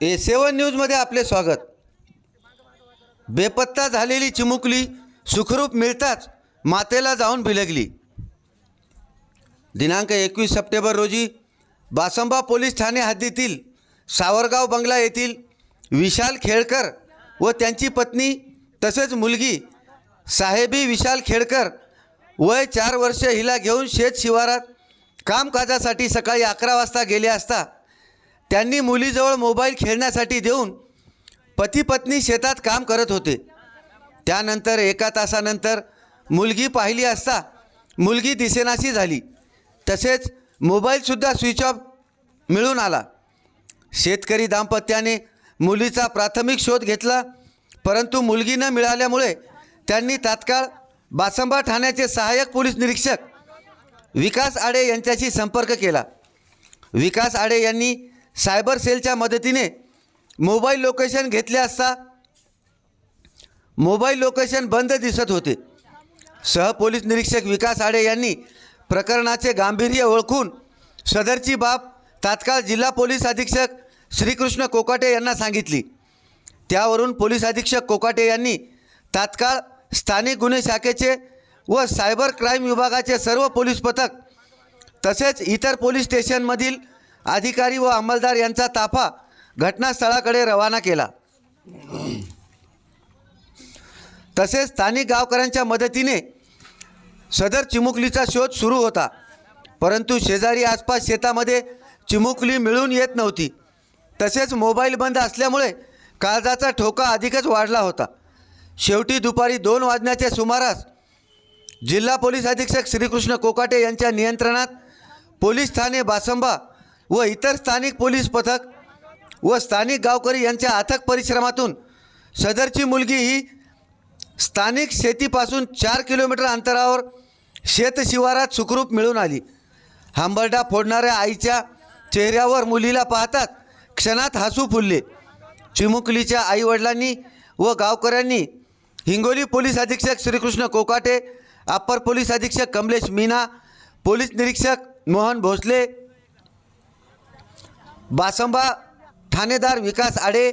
ए सेवन न्यूजमध्ये आपले स्वागत. बेपत्ता झालेली चिमुकली सुखरूप मिळताच मातेला जाऊन बिलगली दिनांक एकवीस सप्टेंबर रोजी बासंबा पोलीस ठाणे हद्दीतील सावरगाव बंगला येथील विशाल खेळकर व त्यांची पत्नी तसेच मुलगी साहेबी विशाल खेळकर वय चार वर्ष हिला घेऊन शेत शिवारात कामकाजासाठी सकाळी अकरा वाजता गेले असता त्यांनी मुलीजवळ मोबाईल खेळण्यासाठी देऊन पती पत्नी शेतात काम करत होते. त्यानंतर एका तासानंतर मुलगी पाहिली असता मुलगी दिसेनाशी झाली. तसेच मोबाईलसुद्धा स्विच ऑफ मिळून आला. शेतकरी दाम्पत्याने मुलीचा प्राथमिक शोध घेतला परंतु मुलगी न मिळाल्यामुळे त्यांनी तात्काळ बासंबा ठाण्याचे सहाय्यक पोलीस निरीक्षक विकास आडे यांच्याशी संपर्क केला. विकास आडे यांनी सायबर सेलच्या मदतीने मोबाईल लोकेशन घेतले असता मोबाईल लोकेशन बंद दिसत होते. सहपोलीस निरीक्षक विकास आडे यांनी प्रकरणाचे गांभीर्य ओळखून सदरची बाब तात्काळ जिल्हा पोलीस अधीक्षक श्रीकृष्ण कोकाटे यांना सांगितली. त्यावरून पोलीस अधीक्षक कोकाटे यांनी तात्काळ स्थानिक गुन्हे शाखेचे व सायबर क्राईम विभागाचे सर्व पोलीस पथक तसेच इतर पोलीस स्टेशनमधील अधिकारी व अंमलदार यांचा ताफा घटनास्थळाकडे रवाना केला. तसेच स्थानिक गावकऱ्यांच्या मदतीने सदर चिमुकलीचा शोध सुरू होता. परंतु शेजारी आसपास शेतामध्ये चिमुकली मिळून येत नव्हती. तसेच मोबाईल बंद असल्यामुळे काळजाचा ठोका अधिकच वाढला होता. शेवटी दुपारी दोन वाजण्याच्या सुमारास जिल्हा पोलीस अधीक्षक श्रीकृष्ण कोकाटे यांच्या नियंत्रणात पोलीस ठाणे बासंबा व इतर स्थानिक पोलीस पथक व स्थानिक गावकरी यांच्या अथक परिश्रमातून सदरची मुलगी ही स्थानिक शेतीपासून चार किलोमीटर अंतरावर शेतशिवारात सुखरूप मिळून आली. हांबरडा फोडणाऱ्या आईच्या चेहऱ्यावर मुलीला पाहतात क्षणात हसू फुलले. चिमुकलीच्या आईवडिलांनी व गावकऱ्यांनी हिंगोली पोलीस अधीक्षक श्रीकृष्ण कोकाटे अप्पर पोलीस अधीक्षक कमलेश मीना पोलीस निरीक्षक मोहन भोसले बासंबा ठाणेदार विकास आडे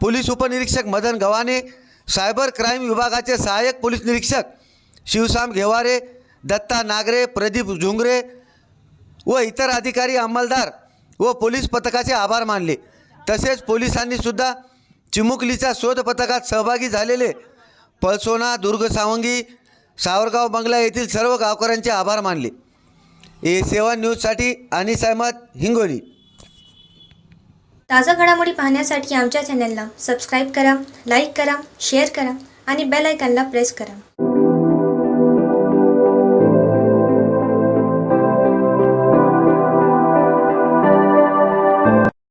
पोलीस उपनिरीक्षक मदन गव्हाणे सायबर क्राईम विभागाचे सहाय्यक पोलीस निरीक्षक शिवसाम घेवारे दत्ता नागरे प्रदीप झुंगरे व इतर अधिकारी अंमलदार व पोलीस पथकाचे आभार मानले. तसेच पोलिसांनीसुद्धा चिमुकलीच्या शोध पथकात सहभागी झालेले पळसोना दुर्ग सावंगी सावरगाव बंगला येथील सर्व गावकऱ्यांचे आभार मानले. ए सेवा न्यूजसाठी अनिस अहमद हिंगोली. ताज्या घडामोडी पाहण्यासाठी आमच्या चॅनलला सबस्क्राईब करा लाईक करा शेअर करा आणि बेल आयकॉनला प्रेस करा.